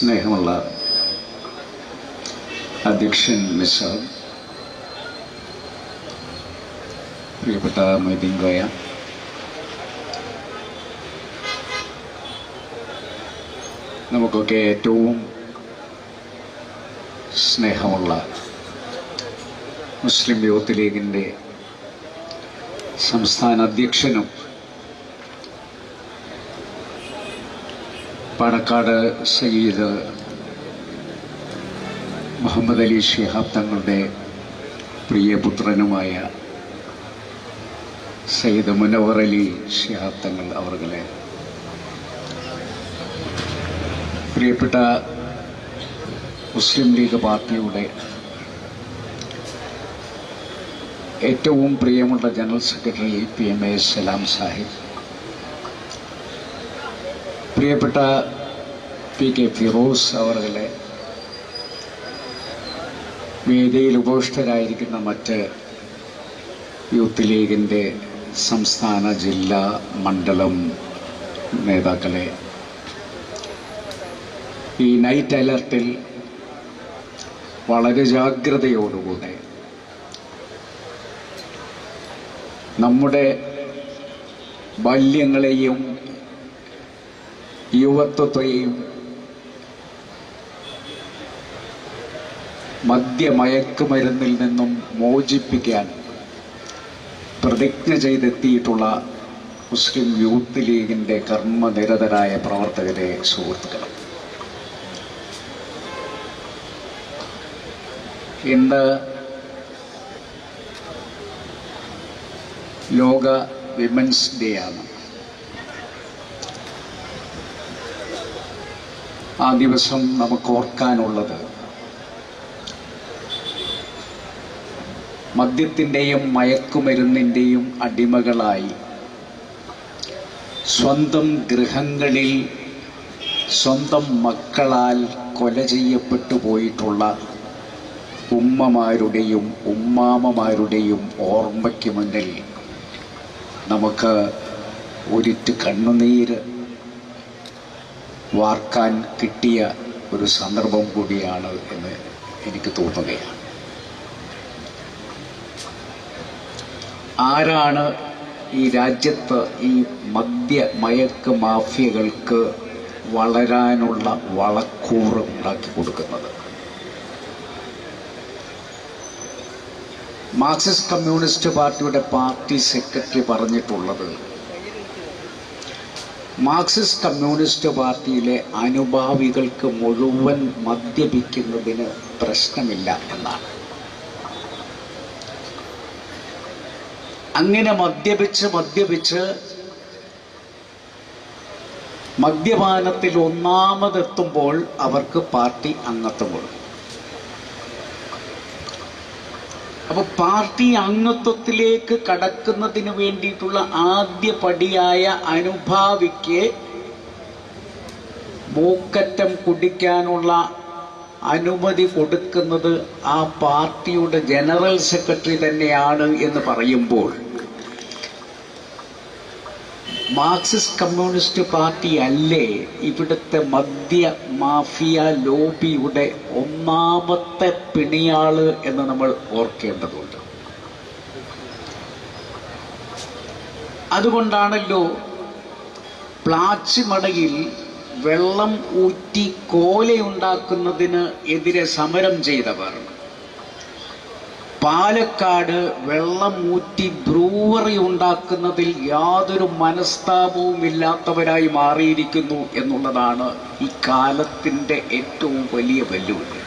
സ്നേഹമുള്ള അധ്യക്ഷൻ മിസ്റ്റർ പ്രിയപ്പെട്ട മൊയ്തീൻ ഗോയ നമുക്കൊക്കെ ഏറ്റവും സ്നേഹമുള്ള മുസ്ലിം യൂത്ത് ലീഗിന്റെ സംസ്ഥാന അധ്യക്ഷനും പാണക്കാട് സയ്യിദ് മുഹമ്മദ് അലി ഷിഹാബ് തങ്ങളുടെ പ്രിയപുത്രനുമായ സയ്യിദ് മുനവർ അലി ഷിഹാബ് തങ്ങൾ അവർകളെ പ്രിയപ്പെട്ട മുസ്ലിം ലീഗ് പാർട്ടിയുടെ ഏറ്റവും പ്രിയമുള്ള general secretary P M A Salam Sahib പ്രിയപ്പെട്ട പി കെ ഫിറോസ് അവറുകളെ വേദിയിൽ ഉപവിഷ്ടരായിരിക്കുന്ന മറ്റ് യൂത്ത് ലീഗിന്റെ സംസ്ഥാന ജില്ലാ മണ്ഡലം നേതാക്കളെ ഈ നൈറ്റ് അലർട്ടിൽ വളരെ ജാഗ്രതയോടുകൂടെ നമ്മുടെ ബാല്യങ്ങളെയും യുവത്വത്തെയും മദ്യമയക്കുമരുന്നിൽ നിന്നും മോചിപ്പിക്കാൻ പ്രതിജ്ഞ ചെയ്തെത്തിയിട്ടുള്ള മുസ്ലിം യൂത്ത് ലീഗിന്റെ കർമ്മനിരതരായ പ്രവർത്തകരെ സുഹൃത്തുക്കൾ ഇന്ന് ലോക വിമൻസ് ഡേ ആണ്. ആ ദിവസം നമുക്ക് ഓർക്കാനുള്ളത് മദ്യത്തിന്റെയും മയക്കുമരുന്നിന്റെയും അടിമകളായി സ്വന്തം ഗൃഹങ്ങളിൽ സ്വന്തം മക്കളാൽ കൊല ചെയ്യപ്പെട്ടു പോയിട്ടുള്ള ഉമ്മമാരുടെയും ഉമ്മാമമാരുടെയും ഓർമ്മയ്ക്ക് മുന്നിൽ നമുക്ക് ഒരിറ്റ് കണ്ണുനീര് വാർക്കാൻ കിട്ടിയ ഒരു സന്ദർഭം കൂടിയാണ് എന്ന് എനിക്ക് തോന്നുകയാണ്. ആരാണ് ഈ രാജ്യത്ത് ഈ മദ്യ മയക്ക് മാഫിയകൾക്ക് വളരാനുള്ള വളക്കൂറ് ഉണ്ടാക്കി കൊടുക്കുന്നത്? മാർക്സിസ്റ്റ് കമ്മ്യൂണിസ്റ്റ് പാർട്ടിയുടെ പാർട്ടി സെക്രട്ടറി പറഞ്ഞിട്ടുള്ളത് മാർക്സിസ്റ്റ് കമ്മ്യൂണിസ്റ്റ് പാർട്ടിയിലെ അനുഭാവികൾക്ക് മുഴുവൻ മദ്യപിക്കുന്നതിന് പ്രശ്നമില്ല എന്നാണ്. അങ്ങനെ മദ്യപിച്ച് മദ്യപിച്ച് മദ്യപാനത്തിൽ ഒന്നാമതെത്തുമ്പോൾ അവർക്ക് പാർട്ടി അംഗത്വം കൊടുക്കും അപ്പൊ പാർട്ടി അംഗത്വത്തിലേക്ക് കടക്കുന്നതിന് വേണ്ടിയിട്ടുള്ള ആദ്യ പടിയായ അനുഭാവിക്ക് മൂക്കറ്റം കുടിക്കാനുള്ള അനുമതി കൊടുക്കുന്നത് ആ പാർട്ടിയുടെ ജനറൽ സെക്രട്ടറി തന്നെയാണ് എന്ന് പറയുമ്പോൾ മാർക്സിസ്റ്റ് കമ്മ്യൂണിസ്റ്റ് പാർട്ടി അല്ലേ ഇവിടുത്തെ മദ്യ മാഫിയ ലോബിയുടെ ഒന്നാമത്തെ പിണിയാൾ എന്ന് നമ്മൾ ഓർക്കേണ്ടതുണ്ട്. അതുകൊണ്ടാണല്ലോ പ്ലാച്ചിമടയിൽ വെള്ളം ഊറ്റി കോലയുണ്ടാക്കുന്നതിന് എതിരെ സമരം ചെയ്തവർ പാലക്കാട് വെള്ളമൂറ്റി ബ്രൂവറി ഉണ്ടാക്കുന്നതിൽ യാതൊരു മനസ്താപവും ഇല്ലാത്തവരായി മാറിയിരിക്കുന്നു എന്നുള്ളതാണ് ഈ കാലത്തിന്റെ ഏറ്റവും വലിയ വെല്ലുവിളി.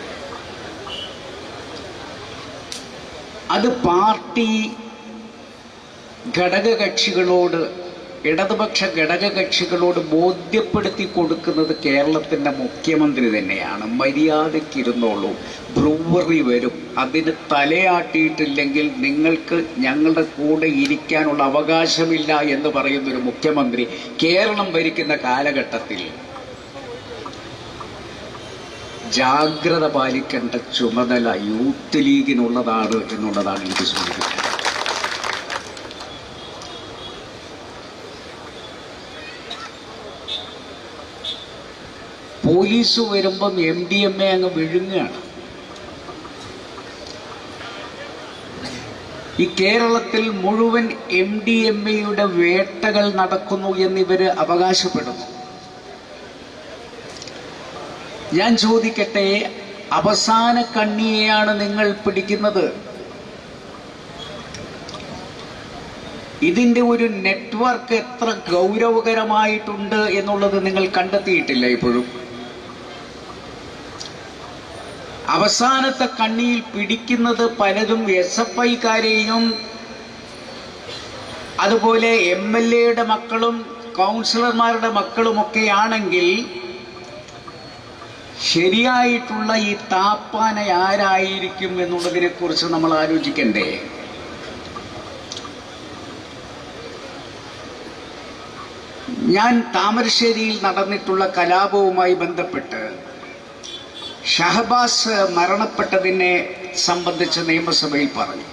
അത് പാർട്ടി ഘടകകക്ഷികളോട് ഇടതുപക്ഷ ഘടകകക്ഷികളോട് ബോധ്യപ്പെടുത്തി കൊടുക്കുന്നത് കേരളത്തിന്റെ മുഖ്യമന്ത്രി തന്നെയാണ്. മര്യാദയ്ക്കിരുന്നോളൂ. ബ്രൂവറി വരും. അതിന് തലയാട്ടിയിട്ടില്ലെങ്കിൽ നിങ്ങൾക്ക് ഞങ്ങളുടെ കൂടെ ഇരിക്കാനുള്ള അവകാശമില്ല എന്ന് പറയുന്ന ഒരു മുഖ്യമന്ത്രി കേരളം ഭരിക്കുന്ന കാലഘട്ടത്തിൽ ജാഗ്രത പാലിക്കേണ്ട ചുമതല യൂത്ത് ലീഗിനുള്ളതാണ് എന്നുള്ളതാണ് എനിക്ക് സൂചിപ്പിക്കുന്നത്. പോലീസ് വരുമ്പം എം ഡി എം എ അങ്ങ് വിഴുങ്ങുകയാണ്. ഈ കേരളത്തിൽ മുഴുവൻ എം ഡി എം എയുടെ വേട്ടകൾ നടക്കുന്നു എന്നിവര് അവകാശപ്പെടുന്നു. ഞാൻ ചോദിക്കട്ടെ അവസാന കണ്ണിയെയാണ് നിങ്ങൾ പിടിക്കുന്നത്? ഇതിന്റെ ഒരു നെറ്റ്വർക്ക് എത്ര ഗൗരവകരമായിട്ടുണ്ട് എന്നുള്ളത് നിങ്ങൾ കണ്ടെത്തിയിട്ടില്ല ഇപ്പോഴും. അവസാനത്തെ കണ്ണിയിൽ പിടിക്കുന്നത് പലതും എസ് എഫ് ഐക്കാരെയും അതുപോലെ എം എൽ എയുടെ മക്കളും കൗൺസിലർമാരുടെ മക്കളുമൊക്കെയാണെങ്കിൽ ശരിയായിട്ടുള്ള ഈ താപ്പാന ആരായിരിക്കും എന്നുള്ളതിനെ കുറിച്ച് നമ്മൾ ആലോചിക്കണ്ടേ? ഞാൻ താമരശ്ശേരിയിൽ നടന്നിട്ടുള്ള കലാപവുമായി ബന്ധപ്പെട്ട് ഷഹബാസ് മരണപ്പെട്ടതിനെ സംബന്ധിച്ച് നിയമസഭയിൽ പറഞ്ഞു.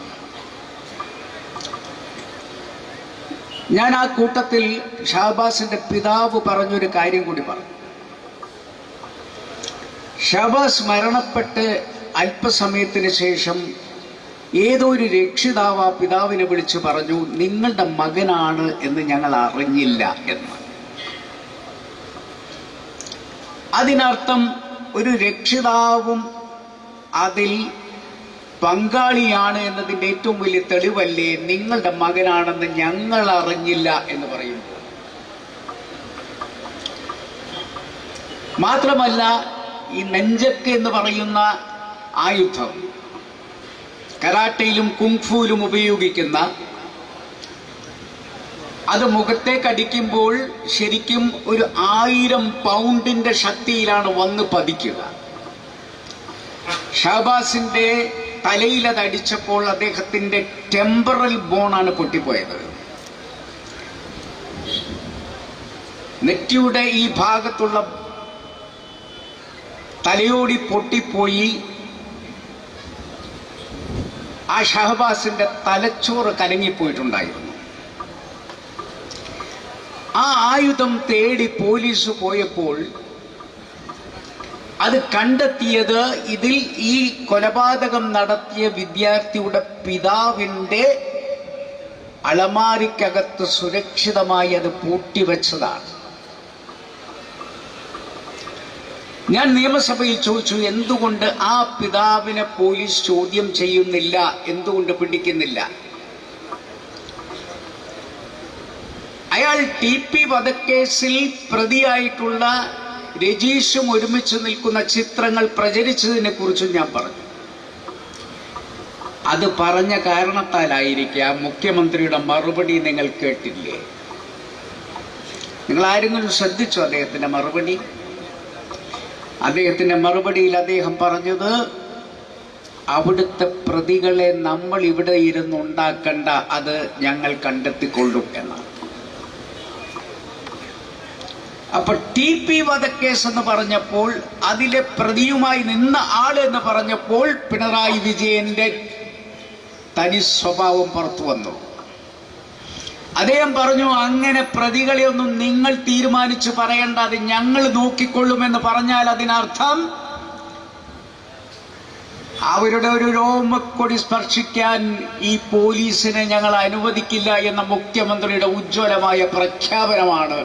ഞാൻ ആ കൂട്ടത്തിൽ ഷഹബാസിന്റെ പിതാവ് പറഞ്ഞൊരു കാര്യം കൂടി പറഞ്ഞു. ഷഹബാസ് മരണപ്പെട്ട് അല്പസമയത്തിന് ശേഷം ഏതോ ഒരു രക്ഷിതാവ് ആ പിതാവിനെ വിളിച്ച് പറഞ്ഞു നിങ്ങളുടെ മകനാണ് എന്ന് ഞങ്ങൾ അറിഞ്ഞില്ല എന്ന്. അതിനർത്ഥം ഒരു രക്ഷിതാവും അതിൽ പങ്കാളിയാണ് എന്നതിന്റെ ഏറ്റവും വലിയ തെളിവല്ലേ നിങ്ങളുടെ മകനാണെന്ന് ഞങ്ങൾ അറിഞ്ഞില്ല എന്ന് പറയുമ്പോൾ മാത്രമല്ല ഈ നെഞ്ചക്ക് എന്ന് പറയുന്ന ആയുധം കരാട്ടയിലും കുങ്ഫുവിലും ഉപയോഗിക്കുന്ന അത് മുഖത്തേക്ക് അടിക്കുമ്പോൾ ശരിക്കും ഒരു ആയിരം പൗണ്ടിന്റെ ശക്തിയിലാണ് വന്ന് പതിക്കുക. ഷഹബാസിന്റെ തലയിൽ അത് അടിച്ചപ്പോൾ അദ്ദേഹത്തിന്റെ ടെമ്പറൽ ബോണാണ് പൊട്ടിപ്പോയത്. നെറ്റിയുടെ ഈ ഭാഗത്തുള്ള തലയോടി പൊട്ടിപ്പോയി. ആ ഷഹബാസിന്റെ തലച്ചോറ് കലങ്ങിപ്പോയിട്ടുണ്ടായിരുന്നു. ആ ആയുധം തേടി പോലീസ് പോയപ്പോൾ അത് കണ്ടെത്തിയത് ഇതിൽ ഈ കൊലപാതകം നടത്തിയ വിദ്യാർത്ഥിയുടെ പിതാവിന്റെ അളമാരിക്കകത്ത് സുരക്ഷിതമായി അത് പൂട്ടിവെച്ചതാണ് ഞാൻ നിയമസഭയിൽ ചോദിച്ചു എന്തുകൊണ്ട് ആ പിതാവിനെ പോലീസ് ചോദ്യം ചെയ്യുന്നില്ല? എന്തുകൊണ്ട് പിടിക്കുന്നില്ല? അയാൾ ടി പി വധക്കേസിൽ പ്രതിയായിട്ടുള്ള രജീഷും ഒരുമിച്ച് നിൽക്കുന്ന ചിത്രങ്ങൾ പ്രചരിച്ചതിനെ കുറിച്ചും ഞാൻ പറഞ്ഞു. അത് പറഞ്ഞ കാരണത്താലായിരിക്കാം മുഖ്യമന്ത്രിയുടെ മറുപടി നിങ്ങൾ കേട്ടില്ലേ? നിങ്ങൾ ആരെങ്കിലും ശ്രദ്ധിച്ചു അദ്ദേഹത്തിന്റെ മറുപടി? അദ്ദേഹത്തിന്റെ മറുപടിയിൽ അദ്ദേഹം പറഞ്ഞത് അവിടുത്തെ പ്രതികളെ നമ്മൾ ഇവിടെ ഇരുന്ന് ഉണ്ടാക്കണ്ട അത് ഞങ്ങൾ കണ്ടെത്തിക്കൊള്ളും എന്നാണ്. അപ്പൊ ടി പി വധക്കേസ് എന്ന് പറഞ്ഞപ്പോൾ അതിലെ പ്രതിയുമായി നിന്ന ആൾ എന്ന് പറഞ്ഞപ്പോൾ പിണറായി വിജയന്റെ തനി സ്വഭാവം പുറത്തു വന്നു. അദ്ദേഹം പറഞ്ഞു അങ്ങനെ പ്രതികളെ ഒന്നും നിങ്ങൾ തീരുമാനിച്ചു പറയേണ്ട അത് ഞങ്ങൾ നോക്കിക്കൊള്ളുമെന്ന് പറഞ്ഞാൽ അതിനർത്ഥം അവരുടെ ഒരു രോമക്കൊടി സ്പർശിക്കാൻ ഈ പോലീസിനെ ഞങ്ങൾ അനുവദിക്കില്ല എന്ന മുഖ്യമന്ത്രിയുടെ ഉജ്ജ്വലമായ പ്രഖ്യാപനമാണ്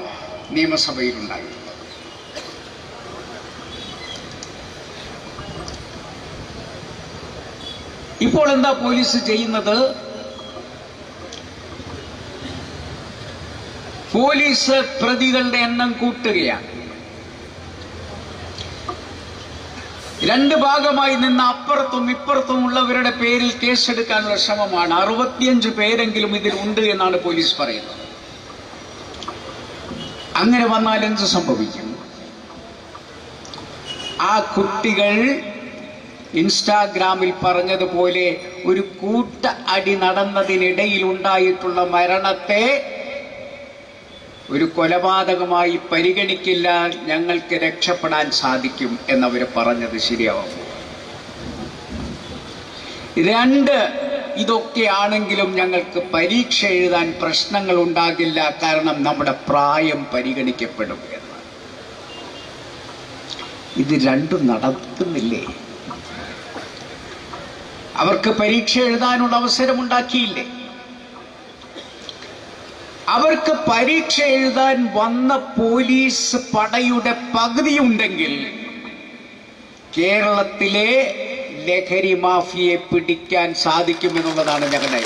നിയമസഭയിൽ ഉണ്ടായത് ഇപ്പോൾ എന്താ പോലീസ് ചെയ്യുന്നത്? പോലീസ് പ്രതികളുടെ എണ്ണം കൂട്ടുകയാണ്. രണ്ട് ഭാഗമായി നിന്ന് അപ്പുറത്തും ഇപ്പുറത്തും ഉള്ളവരുടെ പേരിൽ കേസെടുക്കാനുള്ള ശ്രമമാണ്. അറുപത്തിയഞ്ച് പേരെങ്കിലും ഇതിൽ ഉണ്ട് എന്നാണ് പോലീസ് പറയുന്നത്. അങ്ങനെ വന്നാൽ എന്ത് സംഭവിക്കും? ആ കുട്ടികൾ ഇൻസ്റ്റാഗ്രാമിൽ പറഞ്ഞതുപോലെ ഒരു കൂട്ട അടി നടന്നതിനിടയിൽ ഉണ്ടായിട്ടുള്ള മരണത്തെ ഒരു കൊലപാതകമായി പരിഗണിക്കില്ല ഞങ്ങൾക്ക് രക്ഷപ്പെടാൻ സാധിക്കും എന്നവർ പറഞ്ഞത് ശരിയാവും. രണ്ട് ഇതൊക്കെയാണെങ്കിലും ഞങ്ങൾക്ക് പരീക്ഷ എഴുതാൻ പ്രശ്നങ്ങൾ ഉണ്ടാകില്ല കാരണം നമ്മുടെ പ്രായം പരിഗണിക്കപ്പെടും എന്ന് ഇത് രണ്ടും നടക്കുന്നില്ലേ? അവർക്ക് പരീക്ഷ എഴുതാനുള്ള അവസരമുണ്ടാക്കിയില്ലേ അവർക്ക് പരീക്ഷ എഴുതാൻ വന്ന പോലീസ് പടയുടെ പകുതിയുണ്ടെങ്കിൽ കേരളത്തിലെ ലഹരി മാഫിയെ പിടിക്കാൻ സാധിക്കുമെന്നുള്ളതാണ് ഞങ്ങളുടെ.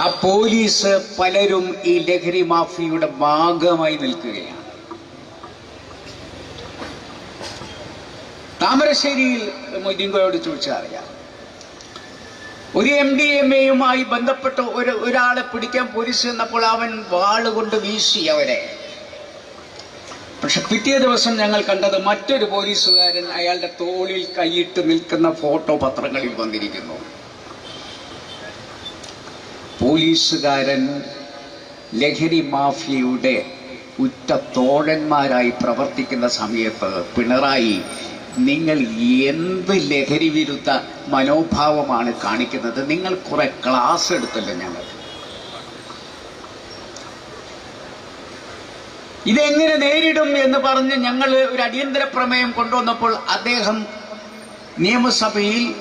ആ പോലീസ് പലരും ഈ ലഹരി മാഫിയയുടെ ഭാഗമായി നിൽക്കുകയാണ്. താമരശ്ശേരിയിൽ മൊയ്തീങ്കോയോട് ചോദിച്ചാൽ അറിയാം. ഒരു എം ഡി എം എയുമായി ബന്ധപ്പെട്ട് ഒരു ഒരാളെ പിടിക്കാൻ പോലീസ് ചെന്നപ്പോൾ അവൻ വാളുകൊണ്ട് വീശി അവരെ. പക്ഷെ പിറ്റേ ദിവസം ഞങ്ങൾ കണ്ടത് മറ്റൊരു പോലീസുകാരൻ അയാളുടെ തോളിൽ കൈയിട്ട് നിൽക്കുന്ന ഫോട്ടോ പത്രങ്ങളിൽ വന്നിരിക്കുന്നു. പോലീസുകാരൻ ലഹരി മാഫിയയുടെ ഉറ്റ തോഴന്മാരായി പ്രവർത്തിക്കുന്ന സമയത്ത് പിണറായി നിങ്ങൾ എന്ത് ലഹരി വിരുദ്ധ മനോഭാവമാണ് കാണിക്കുന്നത്? നിങ്ങൾ കുറെ ക്ലാസ് എടുത്തല്ലോ ഞങ്ങൾ ഇതെങ്ങനെ നേരിടും എന്ന് പറഞ്ഞ് ഞങ്ങൾ ഒരു അടിയന്തര പ്രമേയം കൊണ്ടുവന്നപ്പോൾ അദ്ദേഹം നിയമസഭയിൽ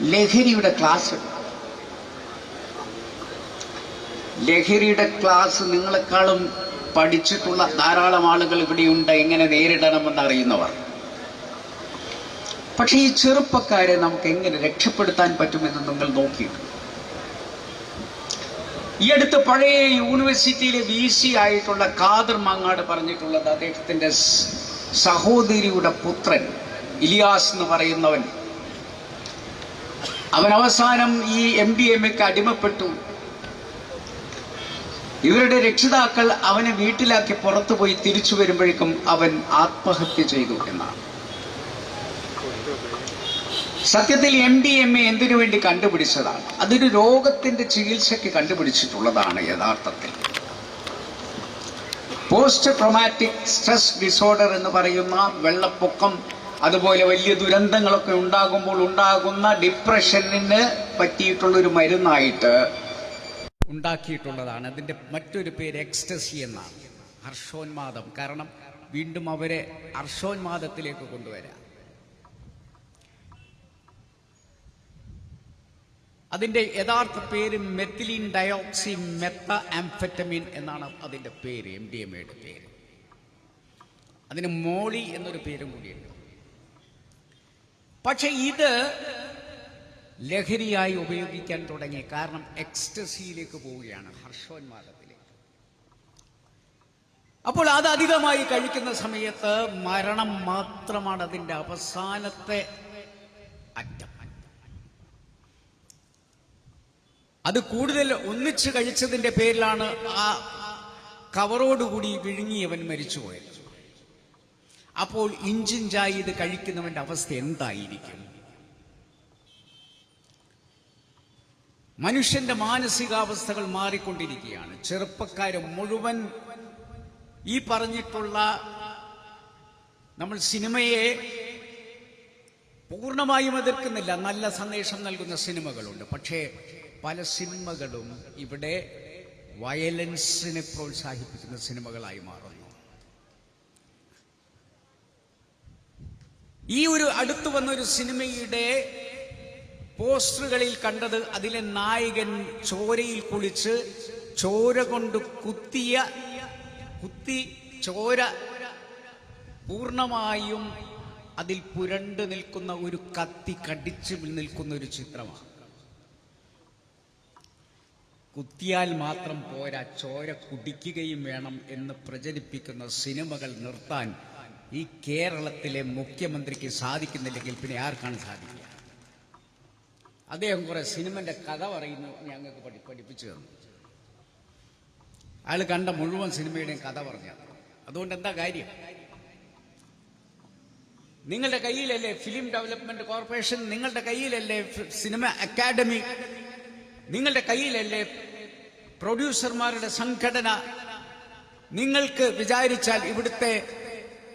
ലഹരിയുടെ ക്ലാസ് ലഹരിയുടെ ക്ലാസ് നിങ്ങളെക്കാളും പഠിച്ചിട്ടുള്ള ധാരാളം ആളുകൾ ഇവിടെയുണ്ട് എങ്ങനെ നേരിടണമെന്ന് അറിയുന്നവർ. പക്ഷെ ഈ ചെറുപ്പക്കാരെ നമുക്ക് എങ്ങനെ രക്ഷപ്പെടുത്താൻ പറ്റുമെന്ന് നിങ്ങൾ നോക്കിയിട്ടുണ്ട്. ഈ അടുത്ത് പഴയ യൂണിവേഴ്സിറ്റിയിലെ വി സി ആയിട്ടുള്ള കാദർ മങ്ങാട് പറഞ്ഞിട്ടുള്ളത് അദ്ദേഹത്തിന്റെ സഹോദരിയുടെ പുത്രൻ ഇലിയാസ് എന്ന് പറയുന്നവൻ. അവൻ അവസാനം ഈ എം ഡി എം എക്ക് അടിമപ്പെട്ടു. ഇവരുടെ രക്ഷിതാക്കൾ അവനെ വീട്ടിലാക്കി പുറത്തുപോയി തിരിച്ചു വരുമ്പോഴേക്കും അവൻ ആത്മഹത്യ ചെയ്തു എന്നാണ്. സത്യത്തിൽ എം ഡി എം എ എന്തിനു വേണ്ടി കണ്ടുപിടിച്ചതാണ്? അതൊരു രോഗത്തിന്റെ ചികിത്സയ്ക്ക് കണ്ടുപിടിച്ചിട്ടുള്ളതാണ് യഥാർത്ഥത്തിൽ. പോസ്റ്റ് ട്രോമാറ്റിക് സ്ട്രെസ് ഡിസോർഡർ എന്ന് പറയുന്ന വെള്ളപ്പൊക്കം അതുപോലെ വലിയ ദുരന്തങ്ങളൊക്കെ ഉണ്ടാകുമ്പോൾ ഉണ്ടാകുന്ന ഡിപ്രഷനിന് പറ്റിയിട്ടുള്ള ഒരു മരുന്നായിട്ട് ഉണ്ടാക്കിയിട്ടുള്ളതാണ്. അതിന്റെ മറ്റൊരു പേര് എക്സ്റ്റസി എന്നാണ്. ഹർഷോന്മാദം. കാരണം വീണ്ടും അവരെ ഹർഷോന്മാദത്തിലേക്ക് കൊണ്ടുവരാം. അതിന്റെ യഥാർത്ഥ പേര് മെത്തിലിൻ ഡയോക്സി മെത്ത ആംഫെറ്റമിൻ എന്നാണ് അതിന്റെ പേര് എം ഡി എം എയുടെ പേര്. അതിന് മോളി എന്നൊരു പേരും കൂടിയുണ്ട്. പക്ഷെ ഇത് ലഹരിയായി ഉപയോഗിക്കാൻ തുടങ്ങി. കാരണം എക്സ്റ്റസിയിലേക്ക് പോവുകയാണ് ഹർഷോന്മാദത്തിലേക്ക് അപ്പോൾ അത് അധികമായി കഴിക്കുന്ന സമയത്ത് മരണം മാത്രമാണ് അതിന്റെ അവസാനത്തെ അറ്റം. അത് കൂടുതൽ ഒന്നിച്ച് കഴിച്ചതിന്റെ പേരിലാണ് ആ കവറോടുകൂടി വിഴുങ്ങിയവൻ മരിച്ചുപോയത്. അപ്പോൾ ഇഞ്ചിഞ്ചായി ഇത് കഴിക്കുന്നവന്റെ അവസ്ഥ എന്തായിരിക്കും? മനുഷ്യന്റെ മാനസികാവസ്ഥകൾ മാറിക്കൊണ്ടിരിക്കുകയാണ്. ചെറുപ്പക്കാരൻ മുഴുവൻ ഈ പറഞ്ഞിട്ടുള്ള നമ്മൾ സിനിമയെ പൂർണമായും എതിർക്കുന്നില്ല. നല്ല സന്ദേശം നൽകുന്ന സിനിമകളുണ്ട്. പക്ഷേ പല സിനിമകളും ഇവിടെ വയലൻസിനെ പ്രോത്സാഹിപ്പിക്കുന്ന സിനിമകളായി മാറുന്നു. ഈ ഒരു അടുത്തു വന്ന ഒരു സിനിമയുടെ പോസ്റ്ററുകളിൽ കണ്ടത് അതിലെ നായകൻ ചോരയിൽ കുളിച്ച് ചോര കൊണ്ട് കുത്തിയ കുത്തി ചോര പൂർണമായും അതിൽ പുരണ്ടു നിൽക്കുന്ന ഒരു കത്തി കടിച്ചു നിൽക്കുന്ന ഒരു ചിത്രമാണ്. കുത്തിയാൽ മാത്രം പോരാ ചോര കുടിക്കുകയും വേണം എന്ന് പ്രചരിപ്പിക്കുന്ന സിനിമകൾ നിർത്താൻ ഈ കേരളത്തിലെ മുഖ്യമന്ത്രിക്ക് സാധിക്കുന്നില്ലെങ്കിൽ പിന്നെ ആർക്കാണ് സാധിക്കുക? അദ്ദേഹം കുറെ സിനിമന്റെ കഥ പറയുന്നു ഞങ്ങൾക്ക് പഠി പഠിപ്പിച്ചു തന്നു. അയാൾ കണ്ട മുഴുവൻ സിനിമയുടെയും കഥ പറഞ്ഞു. അതുകൊണ്ട് എന്താ കാര്യം? നിങ്ങളുടെ കയ്യിലല്ലേ ഫിലിം ഡെവലപ്മെന്റ് കോർപ്പറേഷൻ? നിങ്ങളുടെ കയ്യിലല്ലേ സിനിമ അക്കാദമി നിങ്ങളുടെ കയ്യിലല്ലേ പ്രൊഡ്യൂസർമാരുടെ സംഘടന? നിങ്ങൾക്ക് വിചാരിച്ചാൽ ഇവിടുത്തെ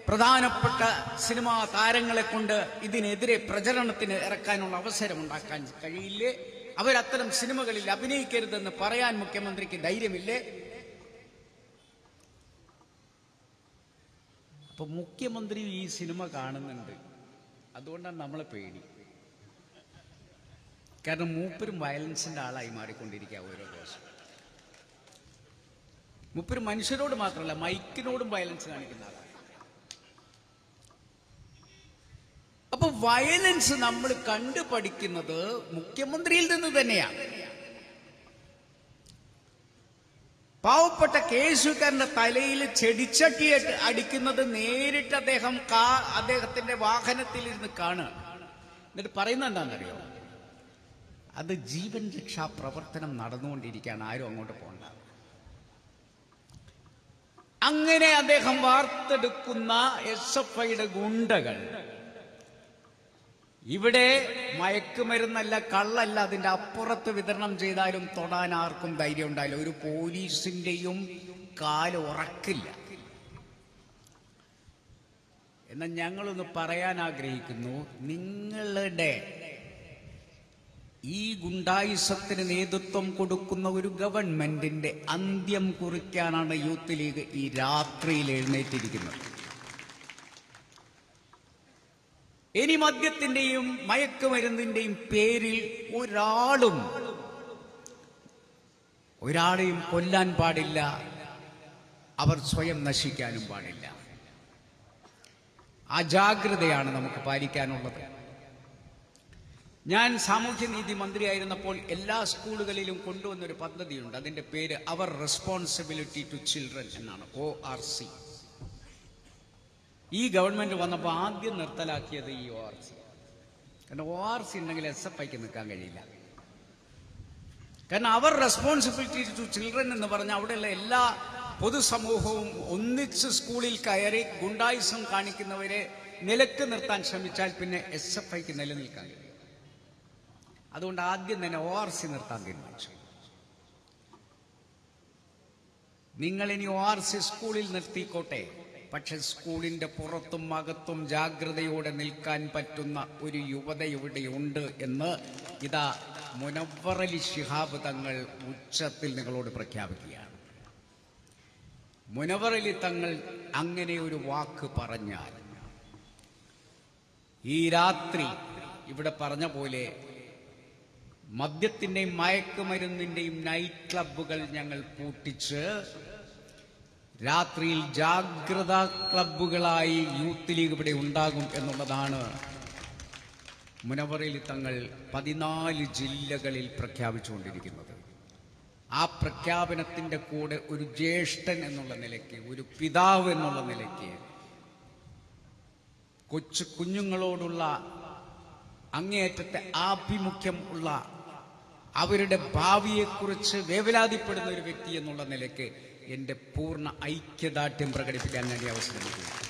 പ്രധാനപ്പെട്ട സിനിമാ താരങ്ങളെ കൊണ്ട് ഇതിനെതിരെ പ്രചരണത്തിന് ഇറക്കാനുള്ള അവസരം ഉണ്ടാക്കാൻ കഴിയില്ലേ? അവരത്തരം സിനിമകളിൽ അഭിനയിക്കരുതെന്ന് പറയാൻ മുഖ്യമന്ത്രിക്ക് ധൈര്യമില്ലേ? അപ്പൊ മുഖ്യമന്ത്രി ഈ സിനിമ കാണുന്നുണ്ട്. അതുകൊണ്ടാണ് നമ്മളെ പേടി. കാരണം മൂപ്പരും വയലൻസിന്റെ ആളായി മാറിക്കൊണ്ടിരിക്കുക ഓരോ ദിവസം. മൂപ്പര് മനുഷ്യരോട് മാത്രമല്ല മൈക്കിനോടും വയലൻസ് കാണിക്കുന്ന ആളാണ്. അപ്പൊ വയലൻസ് നമ്മൾ കണ്ടു പഠിക്കുന്നത് മുഖ്യമന്ത്രിയിൽ നിന്ന് തന്നെയാണ്. പാവപ്പെട്ട കേസുകാരന്റെ തലയിൽ ചെടിച്ചട്ടി അടി- അടിക്കുന്നത് നേരിട്ട് അദ്ദേഹം കാ അദ്ദേഹത്തിന്റെ വാഹനത്തിൽ ഇരുന്ന് കാണുക എന്നിട്ട് പറയുന്ന എന്താണെന്നറിയോ? അത് ജീവൻ രക്ഷാ പ്രവർത്തനം നടന്നുകൊണ്ടിരിക്കുകയാണ്. ആരും അങ്ങോട്ട് പോകണ്ട. അങ്ങനെ അദ്ദേഹം വാർത്തെടുക്കുന്ന എസ് എഫ് ഐയുടെ ഗുണ്ടകൾ. ഇവിടെ മയക്കുമരുന്നല്ല കള്ളല്ല അതിന്റെ അപ്പുറത്ത് വിതരണം ചെയ്താലും തൊടാൻ ആർക്കും ധൈര്യം ഉണ്ടായില്ല ഒരു പോലീസിന്റെയും കാൽ ഉറക്കില്ല. എന്നാൽ ഞങ്ങളൊന്ന് പറയാൻ ആഗ്രഹിക്കുന്നു നിങ്ങളുടെ ഈ ഗുണ്ടായുസത്തിന് നേതൃത്വം കൊടുക്കുന്ന ഒരു ഗവൺമെന്റിന്റെ അന്ത്യം കുറിക്കാനാണ് യൂത്ത് ലീഗ് ഈ രാത്രിയിൽ എഴുന്നേറ്റിരിക്കുന്നത്. ഇനി മദ്യത്തിന്റെയും മയക്കുമരുന്നിന്റെയും പേരിൽ ഒരാളും ഒരാളെയും കൊല്ലാൻ പാടില്ല അവർ സ്വയം നശിക്കാനും പാടില്ല. ആ ജാഗ്രതയാണ് നമുക്ക് പാലിക്കാനുള്ളത്. ഞാൻ സാമൂഹ്യനീതി മന്ത്രിയായിരുന്നപ്പോൾ എല്ലാ സ്കൂളുകളിലും കൊണ്ടുവന്നൊരു പദ്ധതിയുണ്ട്. അതിന്റെ പേര് അവർ റെസ്പോൺസിബിലിറ്റി ടു ചിൽഡ്രൻ എന്നാണ് ഒ ആർ സി ഈ ഗവൺമെന്റ് വന്നപ്പോൾ ആദ്യം നിർത്തലാക്കിയത് ഈ ഒ ആർ സി കാരണം ഒ ആർ സി ഉണ്ടെങ്കിൽ എസ് എഫ് ഐക്ക് നിൽക്കാൻ കഴിയില്ല. കാരണം അവർ റെസ്പോൺസിബിലിറ്റി ടു ചിൽഡ്രൻ എന്ന് പറഞ്ഞാൽ അവിടെയുള്ള എല്ലാ പൊതുസമൂഹവും ഒന്നിച്ച് സ്കൂളിൽ കയറി ഗുണ്ടായുസം കാണിക്കുന്നവരെ നിലയ്ക്ക് നിർത്താൻ ശ്രമിച്ചാൽ പിന്നെ എസ് എഫ് ഐക്ക് നിലനിൽക്കാൻ കഴിയും അതുകൊണ്ട് ആദ്യം തന്നെ ഒ ആർ സി നിർത്താൻ തീരുമാനിച്ചു. നിങ്ങൾ ഇനി ഒ ആർ സി സ്കൂളിൽ നിർത്തിക്കോട്ടെ പക്ഷെ സ്കൂളിന്റെ പുറത്തും അകത്തും ജാഗ്രതയോടെ നിൽക്കാൻ പറ്റുന്ന ഒരു യുവത ഇവിടെയുണ്ട് എന്ന് ഇതാ മുനവറലി ശിഹാബ് തങ്ങൾ ഉച്ചത്തിൽ നിങ്ങളോട് പ്രഖ്യാപിക്കുകയാണ്. മുനവറലി തങ്ങൾ അങ്ങനെ ഒരു വാക്ക് പറഞ്ഞാൽ ഈ രാത്രി ഇവിടെ പറഞ്ഞ പോലെ മദ്യത്തിന്റെയും മയക്കുമരുന്നിന്റെയും നൈറ്റ് ക്ലബ്ബുകൾ ഞങ്ങൾ പൂട്ടിച്ച് രാത്രിയിൽ ജാഗ്രതാ ക്ലബ്ബുകളായി യൂത്ത് ലീഗ് ഇവിടെ ഉണ്ടാകും എന്നുള്ളതാണ് മുനവറയിൽ തങ്ങൾ പതിനാല് ജില്ലകളിൽ പ്രഖ്യാപിച്ചുകൊണ്ടിരിക്കുന്നത്. ആ പ്രഖ്യാപനത്തിന്റെ കൂടെ ഒരു ജ്യേഷ്ഠൻ എന്നുള്ള നിലയ്ക്ക് ഒരു പിതാവ് എന്നുള്ള നിലയ്ക്ക് കൊച്ചു കുഞ്ഞുങ്ങളോടുള്ള അങ്ങേയറ്റത്തെ ആഭിമുഖ്യം ഉള്ള അവരുടെ ഭാവിയെക്കുറിച്ച് വേവലാതിപ്പെടുന്ന ഒരു വ്യക്തി എന്നുള്ള നിലയ്ക്ക് എന്റെ പൂർണ ഐക്യദാർഢ്യം പ്രകടിപ്പിക്കാൻ ഈ അവസരം നൽകുന്നു.